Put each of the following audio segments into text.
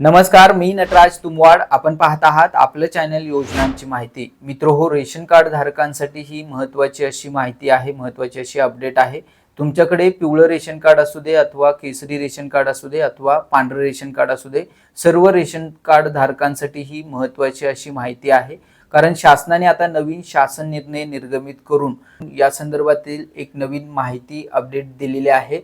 नमस्कार मी नटराज तुमवाड. आपण पाहत आहात आपलं चॅनल योजनांची माहिती. मित्र हो रेशन कार्ड धारकांसाठी ही महत्त्वाची अशी माहिती आहे महत्त्वाची अशी अपडेट आहे. तुमच्याकडे पिवळं रेशन कार्ड असू दे अथवा केसरी रेशन कार्ड असू दे अथवा पांढरं रेशन कार्ड असू दे सर्व रेशन कार्ड धारकांसाठी ही महत्त्वाची अशी माहिती आहे. कारण शासनाने आता नवीन शासन निर्णय निर्गमित करून या संदर्भातील एक नवीन माहिती अपडेट दिलेली आहे.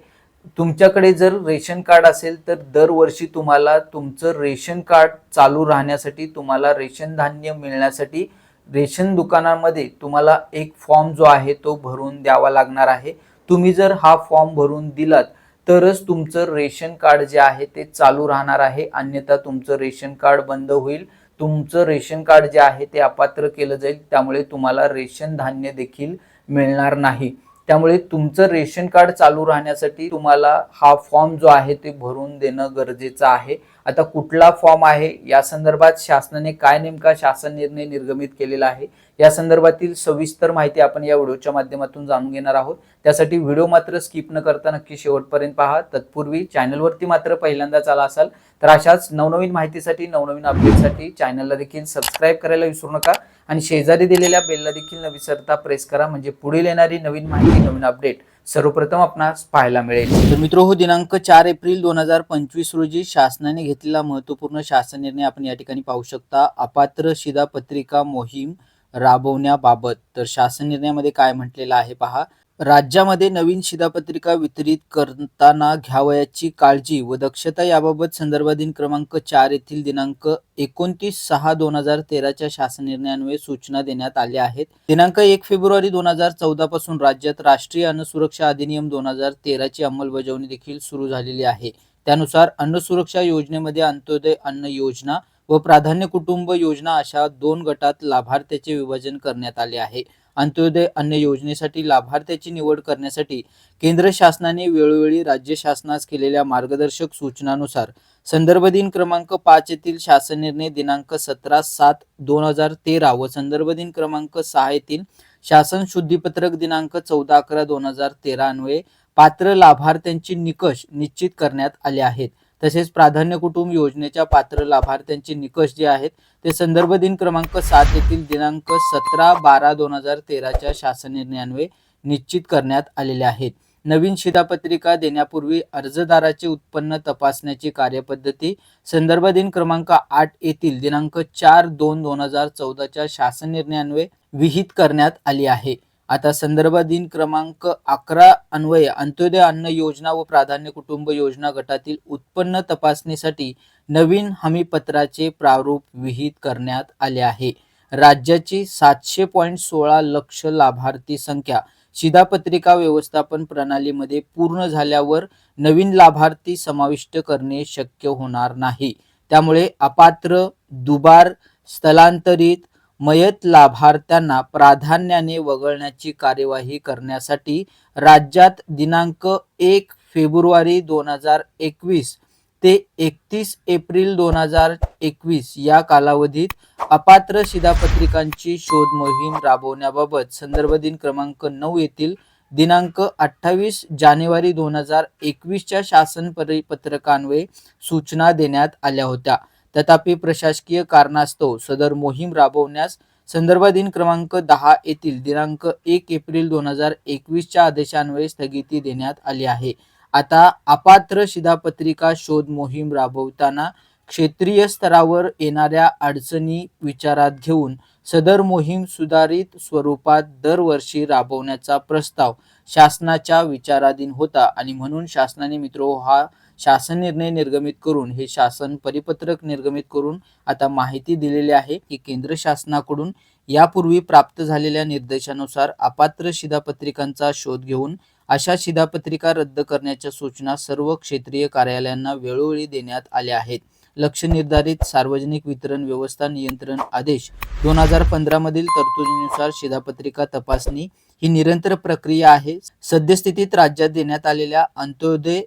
तुमच्याकडे जर रेशन कार्ड असेल तर दरवर्षी तुम्हाला तुमचं रेशन कार्ड चालू राहण्यासाठी तुम्हाला रेशन धान्य मिळण्यासाठी रेशन दुकानामध्ये तुम्हाला एक फॉर्म जो आहे तो भरून द्यावा लागणार आहे. तुम्ही जर हा फॉर्म भरून दिलात तरच तुमचं रेशन कार्ड जे आहे ते चालू राहणार आहे. अन्यथा तुमचं रेशन कार्ड बंद होईल. तुमचं रेशन कार्ड जे आहे ते अपात्र केलं जाईल. त्यामुळे तुम्हाला रेशन धान्य देखील मिळणार नाही. त्यामुळे तुमचं रेशन कार्ड चालू राहण्यासाठी तुम्हाला हा फॉर्म जो आहे ते भरून देणं गरजेचं आहे. आता कुठला फॉर्म आहे? या संदर्भात शासनाने काय नेमका शासन निर्णय निर्गमित केलेला आहे? या संदर्भातील सविस्तर माहिती आपण या व्हिडिओच्या माध्यमातून जाणून घेणार आहोत. त्यासाठी व्हिडिओ मात्र स्किप न करता नक्की शेवटपर्यंत पहा. तत्पूर्वी चॅनलवरती मात्र पहिल्यांदाच आला असाल तर अशाच नवनवीन माहितीसाठी नवनवीन अपडेटसाठी चॅनलला देखील सबस्क्राईब करायला विसरू नका. आणि शेजारी दिलेल्या बेलला देखील न विसरता प्रेस करा. म्हणजे पुढील येणारी नवीन माहिती नवीन अपडेट सर्वप्रथम आपणास पाहायला मिळेल. तर मित्र हो दिनांक चार एप्रिल दोन हजार पंचवीस रोजी शासनाने घेतलेला महत्त्वपूर्ण शासन निर्णय आपण या ठिकाणी पाहू शकता. अपात्र शिधापत्रिका मोहीम राबवण्याबाबत. तर शासन निर्णयामध्ये काय म्हटलेलं आहे पहा. राज्यामध्ये नवीन शिधापत्रिका वितरित करताना घ्यावयाची काळजी व दक्षता याबाबत संदर्भाधीन क्रमांक चार येथील दिनांक एकोणतीस सहा दोन हजार तेराच्या शासन निर्णयान्वये सूचना देण्यात आल्या आहेत. दिनांक एक फेब्रुवारी दोन हजार चौदा पासून राज्यात राष्ट्रीय अन्न सुरक्षा अधिनियम दोन हजार तेराची अंमलबजावणी देखील सुरू झालेली आहे. त्यानुसार अन्न सुरक्षा योजनेमध्ये अंत्योदय अन्न योजना व प्राधान्य कुटुंब योजना अशा दोन गटात लाभार्थ्याचे विभाजन करण्यात आले आहे. अंत्योदय अन्न योजनेसाठी लाभार्थ्याची निवड करण्यासाठी केंद्र शासनाने वेळोवेळी राज्य शासनास केलेल्या मार्गदर्शक सूचनानुसार संदर्भ दिन क्रमांक पाच येथील शासन निर्णय दिनांक सतरा सात दोन हजार तेरा व संदर्भ दिन क्रमांक सहा येथील शासन शुद्धीपत्रक दिनांक चौदा अकरा दोन हजार तेरा अन्वये पात्र लाभार्थ्यांची निकष निश्चित करण्यात आले आहेत. तसेच प्राधान्य कुटुंब योजनेच्या पात्र लाभार्थ्यांचे निकष जे आहेत ते संदर्भ दिन क्रमांक सात येथील दिनांक सतरा बारा दोन हजार तेराच्या शासन निर्णयान्वये निश्चित करण्यात आलेले आहेत. नवीन शिधापत्रिका देण्यापूर्वी अर्जदाराचे उत्पन्न तपासण्याची कार्यपद्धती संदर्भ दिन क्रमांक आठ येथील दिनांक चार दोन दोन हजार चौदाच्या शासन निर्णयान्वये विहित करण्यात आली आहे. आता संदर्भ दिन क्रमांक अकरा अन्वये अंत्योदय अन्न योजना व प्राधान्य कुटुंब योजना गटातील उत्पन्न तपासणीसाठी नवीन हमीपत्राचे प्रारूप विहित करण्यात आले आहे. राज्याची सातशे पॉईंट सोळा लक्ष लाभार्थी संख्या शिधापत्रिका व्यवस्थापन प्रणालीमध्ये पूर्ण झाल्यावर नवीन लाभार्थी समाविष्ट करणे शक्य होणार नाही. त्यामुळे अपात्र दुबार स्थलांतरित मयत लाभार्थ्यांना प्राधान्याने वगळण्याची कार्यवाही करण्यासाठी राज्यात दिनांक एक फेब्रुवारी दोन हजार एकवीस ते एकतीस एप्रिल दोन हजार एकवीस या कालावधीत अपात्र शिधापत्रिकांची शोध मोहीम राबवण्याबाबत संदर्भ दिन क्रमांक नऊ येथील दिनांक अठ्ठावीस जानेवारी दोन हजार एकवीसच्या शासन परिपत्रकान्वये सूचना देण्यात आल्या होत्या. तथापि प्रशासकीय कारणास्तव सदर मोहीम राबवण्यास संदर्भ दिन क्रमांक दहा येथील दिनांक एक एप्रिल दोन हजार एकवीसच्या आदेशान्वये स्थगिती देण्यात आली आहे. आता अपात्र शिधापत्रिका शोध मोहीम राबवताना क्षेत्रीय स्तरावर येणाऱ्या अडचणी विचारात घेऊन सदर मोहीम सुधारित स्वरूपात दरवर्षी राबवण्याचा प्रस्ताव शासनाच्या विचाराधीन होता आणि म्हणून शासनाने मित्रो हा शासन निर्णय निर्गमित करून हे शासन परिपत्रक निर्गमित करून आता माहिती दिलेली आहे की केंद्र शासनाकडून यापूर्वी प्राप्त झालेल्या निर्देशानुसार अपात्र शिधापत्रिकांचा शोध घेऊन अशा शिधापत्रिका रद्द करण्याच्या सूचना सर्व क्षेत्रीय कार्यालयांना वेळोवेळी देण्यात आल्या आहेत. लक्ष निर्धारित सार्वजनिक वितरण व्यवस्था नियंत्रण आदेश दोन हजार पंधरा मधील तरतुदीनुसार शिधापत्रिका तपासणी ही निरंतर प्रक्रिया आहे. सद्यस्थितीत राज्यात देण्यात आलेल्या अंत्योदय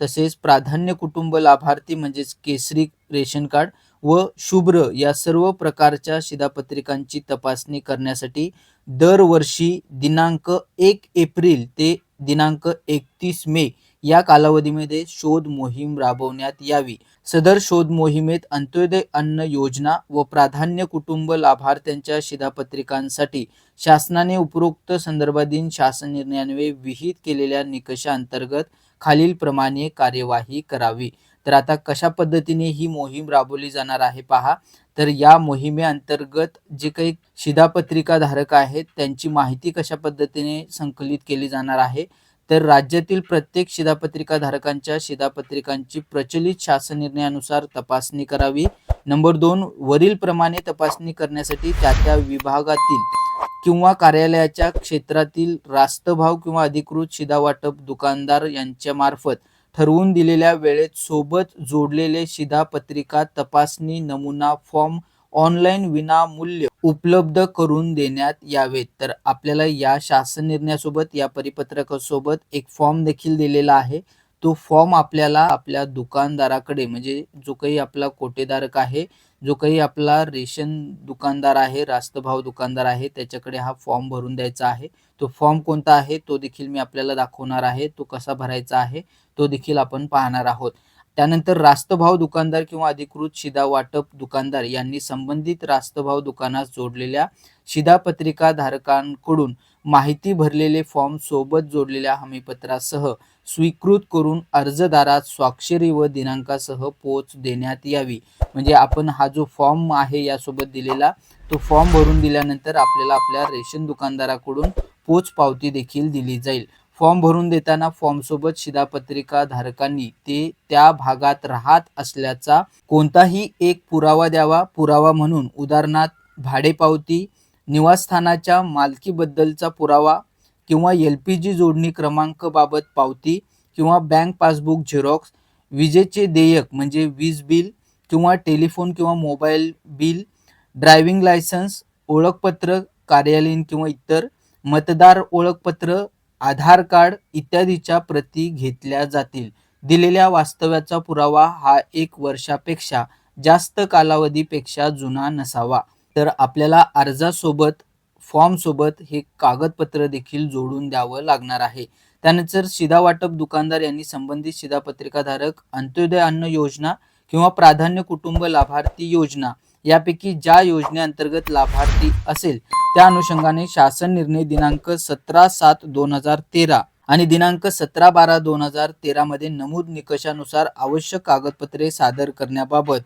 तसेच प्राधान्य कुटुंब लाभार्थी म्हणजेच केसरी रेशन कार्ड व शुभ्र या सर्व प्रकारच्या शिधापत्रिकांची तपासणी करण्यासाठी दरवर्षी दिनांक एक एप्रिल ते दिनांक एकतीस मे या कालावधीमध्ये शोध मोहीम राबवण्यात यावी. सदर शोध मोहिमेत अंत्योदय अन्न योजना व प्राधान्य कुटुंब लाभार्थ्यांच्या शिधापत्रिकांसाठी शासनाने उपरोक्त संदर्भाधीन शासन निर्णयान्वये विहित केलेल्या निकषांतर्गत खालीलप्रमाणे कार्यवाही करावी. तर आता कशा पद्धतीने ही मोहीम राबवली जाणार आहे पहा. तर या मोहिमेअंतर्गत जे काही शिधापत्रिका धारक आहेत त्यांची माहिती कशा पद्धतीने संकलित केली जाणार आहे? तर राज्यातील प्रत्येक शिधापत्रिका धारकांच्या शिधापत्रिकांची प्रचलित शासन निर्णयानुसार तपासणी करावी. नंबर दोन वरील प्रमाणे तपासणी करण्यासाठी त्या त्या विभागातील किंवा कार्यालयाच्या क्षेत्रातील रास्तभाव किंवा अधिकृत शिधावाटप दुकानदार यांच्यामार्फत ठरवून दिलेल्या वेळेत सोबत जोडलेले शिधापत्रिका तपासणी नमुना फॉर्म ऑनलाईन विनामूल्य उपलब्ध करून देण्यात यावेत. तर आपल्याला या शासन निर्णयासोबत या परिपत्रकासोबत एक फॉर्म देखील दिलेला आहे. तो फॉर्म आपल्याला आपल्या दुकानदाराकडे म्हणजे जो काही आपला कोटेधारक आहे जो काही आपला रेशन दुकानदार आहे रास्तभाव दुकानदार आहे त्याच्याकडे हा फॉर्म भरून द्यायचा आहे. तो फॉर्म कोणता आहे तो देखील मी आपल्याला दाखवणार आहे. तो कसा भरायचा आहे तो देखील आपण पाहणार आहोत. त्यानंतर रास्तभाव दुकानदार किंवा अधिकृत शिधा वाटप दुकानदार यांनी संबंधित रास्तभाव दुकानास जोडलेल्या शिधापत्रिका धारकांकडून माहिती भरलेले फॉर्म सोबत जोडलेल्या हमीपत्रासह स्वीकृत करून अर्जदारात स्वाक्षरी व दिनांकासह पोच देण्यात यावी. म्हणजे आपण हा जो फॉर्म आहे यासोबत दिलेला तो फॉर्म भरून दिल्यानंतर आपल्याला आपल्या रेशन दुकानदाराकडून पोच पावती देखील दिली जाईल. फॉर्म भरून देताना फॉर्मसोबत शिधापत्रिका धारकांनी ते त्या भागात राहत असल्याचा कोणताही एक पुरावा द्यावा. पुरावा म्हणून उदाहरणार्थ भाडेपावती निवासस्थानाच्या मालकीबद्दलचा पुरावा किंवा एल पी जी जोडणी क्रमांकबाबत पावती किंवा बँक पासबुक झेरॉक्स विजेचे देयक म्हणजे वीज बिल किंवा टेलिफोन किंवा मोबाईल बिल ड्रायव्हिंग लायसन्स ओळखपत्र कार्यालयीन किंवा इतर मतदार ओळखपत्र आधार कार्ड इत्यादीच्या प्रती घेतल्या जातील. दिलेल्या वास्तव्याचा पुरावा हा एक वर्षापेक्षा जास्त कालावधीपेक्षा जुना नसावा. तर आपल्याला अर्जासोबत फॉर्मसोबत हे कागदपत्र देखील जोडून द्यावं लागणार आहे. त्यानंतर शिधा वाटप दुकानदार यांनी संबंधित शिधापत्रिकाधारक अंत्योदय अन्न योजना किंवा प्राधान्य कुटुंब लाभार्थी योजना यापैकी ज्या योजनेअंतर्गत लाभार्थी असेल त्या अनुषंगाने शासन निर्णय दिनांक सतरा सात दोन हजार तेरा आणि दिनांक सतरा बारा दोन हजार तेरामध्ये नमूद निकषानुसार आवश्यक कागदपत्रे सादर करण्याबाबत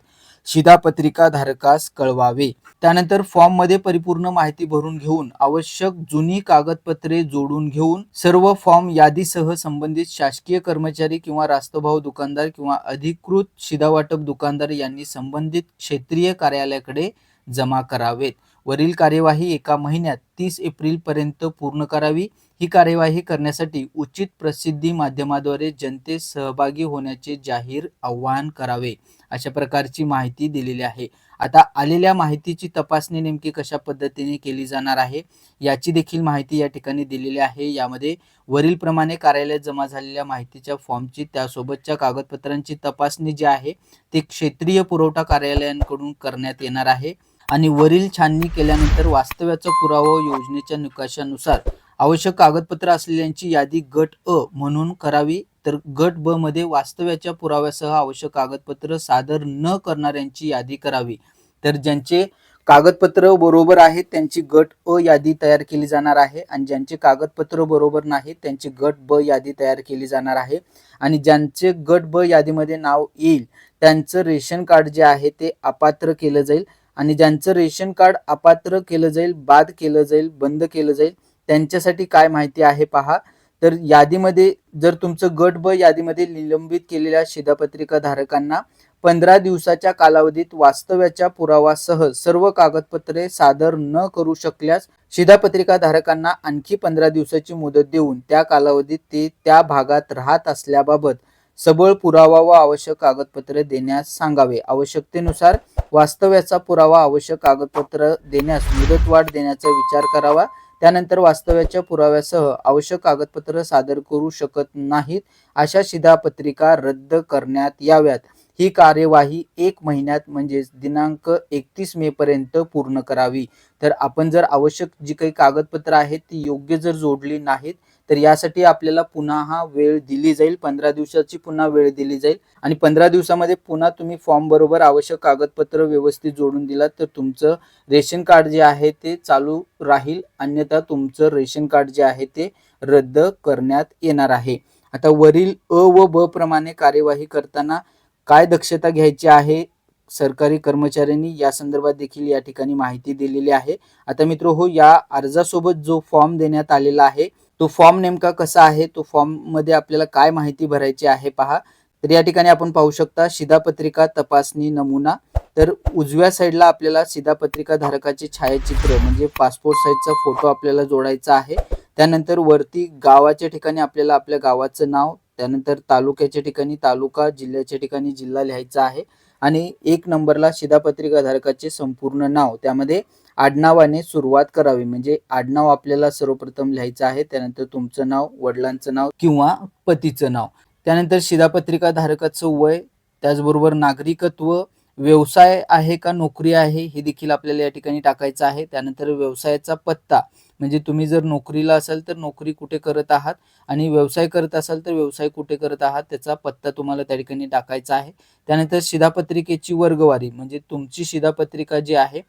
शिधापत्रिका धारकास कळवावे. त्यानंतर फॉर्ममध्ये परिपूर्ण माहिती भरून घेऊन आवश्यक जुनी कागदपत्रे जोडून घेऊन सर्व फॉर्म यादीसह संबंधित शासकीय कर्मचारी किंवा रास्तभाव दुकानदार किंवा अधिकृत शिधावाटप दुकानदार यांनी संबंधित क्षेत्रीय कार्यालयाकडे जमा करावेत. वरील कार्यवाही एका महिन्यात तीस एप्रिल पर्यंत पूर्ण करावी. ही कार्यवाही करण्यासाठी उचित प्रसिद्धी माध्यमाद्वारे जनतेस सहभागी होण्याचे जाहीर आवाहन करावे अशा प्रकारची माहिती दिलेली आहे. आता आलेल्या माहितीची तपासणी नेमकी कशा पद्धतीने केली जाणार आहे याची देखील माहिती या ठिकाणी दिलेली आहे. यामध्ये वरीलप्रमाणे कार्यालयात जमा झालेल्या माहितीच्या फॉर्मची त्यासोबतच्या कागदपत्रांची तपासणी जी आहे ते क्षेत्रीय पुरवठा कार्यालयांकडून करण्यात येणार आहे. आणि वरील छाननी केल्यानंतर वास्तव्याचा पुरावा योजनेच्या निकषानुसार आवश्यक कागदपत्र असलेल्यांची यादी गट अ म्हणून करावी तर गट ब मध्ये वास्तव्याच्या पुराव्यासह आवश्यक कागदपत्र सादर न करणाऱ्यांची यादी करावी. तर ज्यांचे कागदपत्र बरोबर आहेत त्यांची गट अ यादी तयार केली जाणार आहे आणि ज्यांचे कागदपत्र बरोबर नाहीत त्यांची गट ब यादी तयार केली जाणार आहे. आणि ज्यांचे गट ब यादीमध्ये नाव येईल त्यांचं रेशन कार्ड जे आहे ते अपात्र केलं जाईल. आणि ज्यांचं रेशन कार्ड अपात्र केलं जाईल बाद केलं जाईल बंद केलं जाईल त्यांच्यासाठी काय माहिती आहे पहा. तर यादीमध्ये जर तुमचं गट ब यादीमध्ये निलंबित केलेल्या शिधापत्रिका धारकांना पंधरा दिवसाच्या कालावधीत वास्तव्याच्या पुरावासह सर्व कागदपत्रे सादर न करू शकल्यास शिधापत्रिका धारकांना आणखी पंधरा दिवसाची मुदत देऊन त्या कालावधीत ते त्या भागात राहत असल्याबाबत सबळ पुरावा व आवश्यक कागदपत्रे देण्यास सांगावे. आवश्यकतेनुसार वास्तव्याचा पुरावा आवश्यक कागदपत्र देण्यास मुदतवाढ देण्याचा विचार करावा. त्यानंतर वास्तव्याच्या पुराव्यासह आवश्यक कागदपत्र सादर करू शकत नाहीत अशा शिधापत्रिका रद्द करण्यात याव्यात. ही कार्यवाही एक महिन्यात म्हणजेच दिनांक एकतीस मे पर्यंत पूर्ण करावी. तर आपण जर आवश्यक जी काही कागदपत्र आहेत ती योग्य जर जोडली नाहीत तर यासाठी आपल्याला पुन्हा हा वेळ दिली जाईल. पंधरा दिवसाची पुन्हा वेळ दिली जाईल. आणि पंधरा दिवसामध्ये पुन्हा तुम्ही फॉर्म बरोबर आवश्यक कागदपत्र व्यवस्थित जोडून दिलात तर तुमचं रेशन कार्ड जे आहे ते चालू राहील. अन्यथा तुमचं रेशन कार्ड जे आहे ते रद्द करण्यात येणार आहे. आता वरील अ व ब प्रमाणे कार्यवाही करताना काय दक्षता घ्यायची आहे सरकारी कर्मचाऱ्यांनी? या संदर्भात देखील या ठिकाणी माहिती दिलेली आहे. आता मित्र हो या अर्जासोबत जो फॉर्म देण्यात आलेला आहे तो फॉर्म नेमका कसा आहे? तो फॉर्ममध्ये आपल्याला काय माहिती भरायची आहे पहा. तर या ठिकाणी आपण पाहू शकता शिधापत्रिका तपासणी नमुना. तर उजव्या साईडला आपल्याला शिधापत्रिका धारकाचे छायाचित्र म्हणजे पासपोर्ट साईजचा फोटो आपल्याला जोडायचा आहे. त्यानंतर वरती गावाच्या ठिकाणी आपल्याला आपल्या गावाचं नाव त्यानंतर तालुक्याच्या ठिकाणी तालुका जिल्ह्याच्या ठिकाणी जिल्हा लिहायचा आहे. आणि एक नंबरला शिधापत्रिका धारकाचे संपूर्ण नाव त्यामध्ये आडनावाने सुरुवात करावी. म्हणजे आडनाव आपल्याला सर्वप्रथम लिहायचं आहे. त्यानंतर तुमचं नाव वडिलांचं नाव किंवा पतीचं नाव. त्यानंतर शिधापत्रिका धारकाचं वय त्याचबरोबर नागरिकत्व व्यवसाय आहे का नोकरी आहे हे देखील आपल्याला या ठिकाणी टाकायचं आहे. त्यानंतर व्यवसायाचा पत्ता म्हणजे तुम्ही जर नोकरीला असाल तर नोकरी कुठे करत आहात आणि व्यवसाय करत असाल तर व्यवसाय कुठे करत आहात त्याचा पत्ता तुम्हाला त्या ठिकाणी टाकायचा आहे. त्यानंतर शिधापत्रिकेची वर्गवारी म्हणजे तुमची शिधापत्रिका जी आहे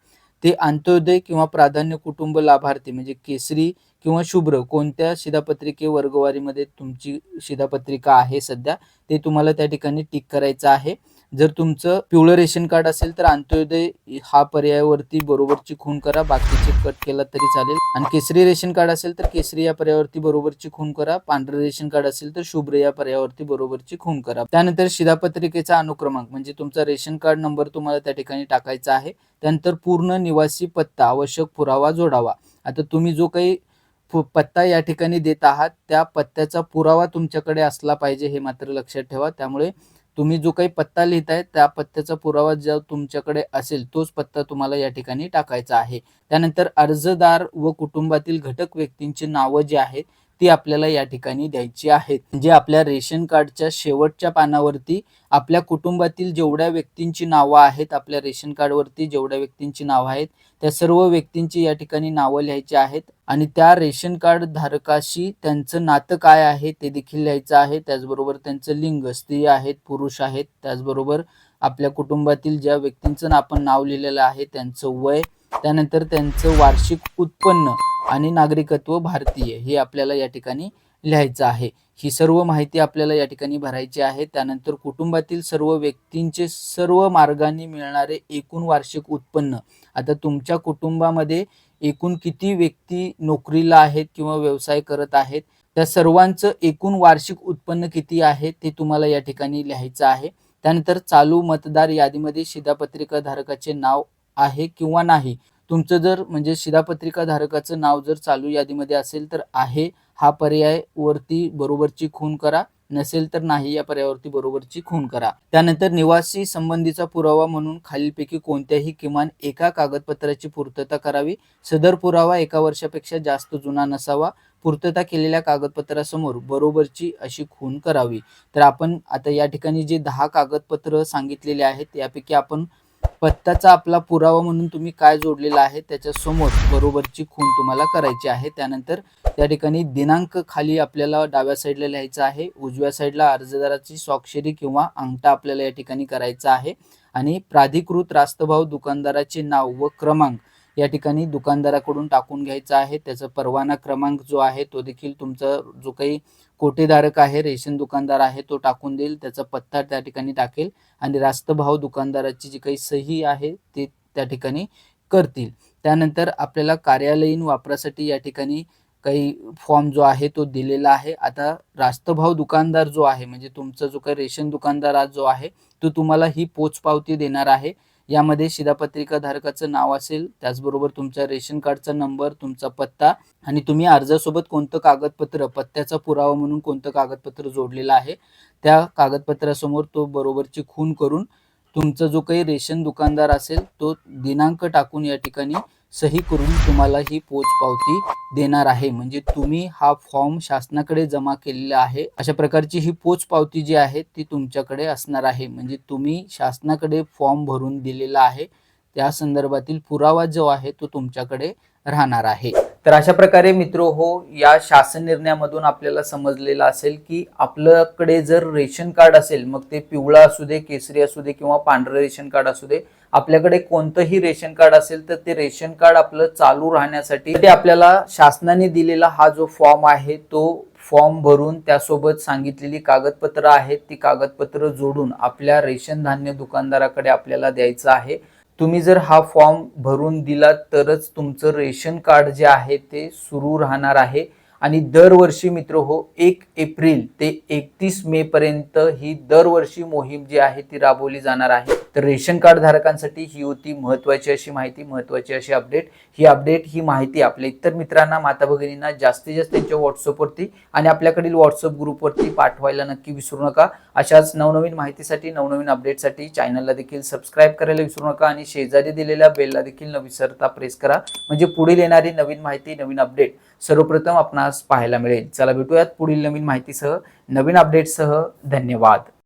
ते अंत्योदय किंवा प्राधान्य कुटुंब लाभार्थी म्हणजे केसरी किंवा शुभ्र कोणत्या शिधापत्रिके वर्गवारीमध्ये तुमची शिधापत्रिका आहे सध्या ते तुम्हाला त्या ठिकाणी टिक करायचं आहे. जर तुमचं पिवळं रेशन कार्ड असेल तर अंत्योदय हा पर्यायावरती बरोबरची खून करा. बाकीचे कट केला तरी चालेल. आणि केसरी रेशन कार्ड असेल तर केसरी या पर्यायावरती बरोबरची खून करा. पांढरं रेशन कार्ड असेल तर शुभ्र या पर्यायावरती बरोबरची खून करा. त्यानंतर शिधापत्रिकेचा अनुक्रमांक म्हणजे तुमचा रेशन कार्ड नंबर तुम्हाला त्या ठिकाणी टाकायचा आहे. त्यानंतर पूर्ण निवासी पत्ता आवश्यक पुरावा जोडावा. आता तुम्ही जो काही पत्ता या ठिकाणी देत आहात त्या पत्त्याचा पुरावा तुमच्याकडे असला पाहिजे हे मात्र लक्षात ठेवा. त्यामुळे तुम्ही जो काही पत्ता लिहिताय त्या पत्त्याचा पुरावा जो तुमच्याकडे असेल तोच पत्ता तुम्हाला या ठिकाणी टाकायचा आहे. त्यानंतर अर्जदार व कुटुंबातील घटक व्यक्तींची नावं जी आहेत ती आपल्याला या ठिकाणी द्यायची आहेत जे आपल्या रेशन कार्डच्या शेवटच्या पानावरती आपल्या कुटुंबातील जेवढ्या व्यक्तींची नावं आहेत आपल्या रेशन कार्डवरती जेवढ्या व्यक्तींची नावं आहेत त्या सर्व व्यक्तींची या ठिकाणी नावं लिहायची आहेत. आणि त्या रेशन कार्ड धारकाशी त्यांचं नातं काय आहे ते देखील लिहायचं आहे. त्याचबरोबर त्यांचं लिंग स्त्री आहेत पुरुष आहेत त्याचबरोबर आपल्या कुटुंबातील ज्या व्यक्तींचं आपण नाव लिहिलेलं आहे त्यांचं वय त्यानंतर त्यांचं वार्षिक उत्पन्न आणि नागरिकत्व भारतीय हे आपल्याला या ठिकाणी लिहायचं आहे. ही सर्व माहिती आपल्याला या ठिकाणी भरायची आहे. त्यानंतर कुटुंबातील सर्व व्यक्तींचे सर्व मार्गाने मिळणारे एकूण वार्षिक उत्पन्न. आता तुमच्या कुटुंबामध्ये एकूण किती व्यक्ती नोकरीला आहेत किंवा व्यवसाय करत आहेत? त्या सर्वांचं एकूण वार्षिक उत्पन्न किती आहे ते तुम्हाला या ठिकाणी लिहायचं आहे. त्यानंतर चालू मतदार यादीमध्ये शिधापत्रिका धारकाचे नाव आहे किंवा नाही? तुमचं जर म्हणजे शिधापत्रिका धारकाचं नाव जर चालू यादीमध्ये असेल तर आहे हा पर्याय वरती बरोबरची खून करा. नसेल तर नाही या पर्यायावरती बरोबरची खून करा. त्यानंतर निवासी संबंधीचा पुरावा म्हणून खालीलपैकी कोणत्याही किमान एका कागदपत्राची पूर्तता करावी. सदर पुरावा एका वर्षापेक्षा जास्त जुना नसावा. पूर्तता केलेल्या कागदपत्रासमोर बरोबरची अशी खून करावी. तर आपण आता या ठिकाणी जे दहा कागदपत्र सांगितलेले आहेत यापैकी आपण पत्त्याचा आपला पुरावा म्हणून तुम्ही काय जोडलेला आहे त्याच्यासमोर बरोबरची खून तुम्हाला करायची आहे. त्यानंतर त्या ठिकाणी दिनांक खाली आपल्याला डाव्या साईडला लिहायचा आहे. उजव्या साईडला अर्जदाराची स्वाक्षरी किंवा अंगठा आपल्याला या ठिकाणी करायचा आहे. आणि प्राधिकृत रास्तभाव दुकानदाराचे नाव व क्रमांक या ठिकाणी दुकानदाराकडून टाकून घ्यायचा आहे. त्याचा परवाना क्रमांक जो आहे तो देखील तुमचा जो काही कोटेधारक आहे रेशन दुकानदार आहे तो टाकून देईल त्याचा पत्ता त्या ठिकाणी टाकेल आणि रास्तभाव दुकानदाराची जी काही सही आहे ते त्या ठिकाणी करतील. त्यानंतर आपल्याला कार्यालयीन वापरासाठी या ठिकाणी काही फॉर्म जो आहे तो दिलेला आहे. आता रास्तभाव दुकानदार जो आहे म्हणजे तुमचा जो काही रेशन दुकानदार जो आहे तो तुम्हाला ही पोचपावती देणार आहे. यामध्ये शिधापत्रिका धारकाचं नाव असेल त्याचबरोबर तुमचा रेशन कार्डचा नंबर तुमचा पत्ता आणि तुम्ही अर्जासोबत कोणतं कागदपत्र पत्त्याचा पुरावा म्हणून कोणतं कागदपत्र जोडलेलं आहे त्या कागदपत्रासमोर तो बरोबरची खून करून तुमचा जो काही रेशन दुकानदार असेल तो दिनांक टाकून या ठिकाणी सही करून तुम्हाला ही पोचपावती देणार आहे. म्हणजे तुम्ही हा फॉर्म शासनाकडे जमा केलेला आहे. अशा प्रकारची ही पोचपावती जी आहे ती तुमच्याकडे असणार आहे. म्हणजे तुम्ही शासनाकडे फॉर्म भरून दिलेला आहे. त्या संदर्भातील पुरावा जो आहे तो तुमच्याकडे राहणार आहे. तर अशा प्रकारे मित्र हो या शासन निर्णयामधून आपल्याला समजलेलं असेल की आपल्याकडे जर रेशन कार्ड असेल मग ते पिवळा असू दे केसरी असू दे किंवा पांढरं रेशन कार्ड असू दे आपल्याकडे कोणतंही रेशन कार्ड असेल तर ते रेशन कार्ड आपलं चालू राहण्यासाठी ते आपल्याला शासनाने दिलेला हा जो फॉर्म आहे तो फॉर्म भरून त्यासोबत सांगितलेली कागदपत्र आहेत ती कागदपत्र जोडून आपल्या रेशन धान्य दुकानदाराकडे आपल्याला द्यायचं आहे. तुम्ही जर हा फॉर्म भरून दिला तरच तुमचं रेशन कार्ड जे आहे ते सुरू राहणार आहे. आणि दरवर्षी मित्र हो एक एप्रिल ते एकतीस मे पर्यंत ही दरवर्षी मोहीम जी आहे ती राबवली जाणार आहे. तर रेशन कार्ड धारकांसाठी ही होती महत्वाची अशी माहिती महत्वाची अशी अपडेट. ही अपडेट ही माहिती आपल्या इतर मित्रांना माता भगिनींना जास्तीत जास्त त्यांच्या व्हॉट्सअपवरती आणि आपल्याकडील व्हॉट्सअप ग्रुपवरती पाठवायला नक्की विसरू नका. अशाच नवनवीन माहितीसाठी नवनवीन अपडेटसाठी चॅनलला देखील सबस्क्राईब करायला विसरू नका आणि शेजारी दिलेल्या बेलला देखील न विसरता प्रेस करा. म्हणजे पुढील येणारी नवीन माहिती नवीन अपडेट सर्वप्रथम आपणास पाहायला मिळेल. चला भेटूयात पुढील नवीन माहितीसह नवीन अपडेटसह धन्यवाद.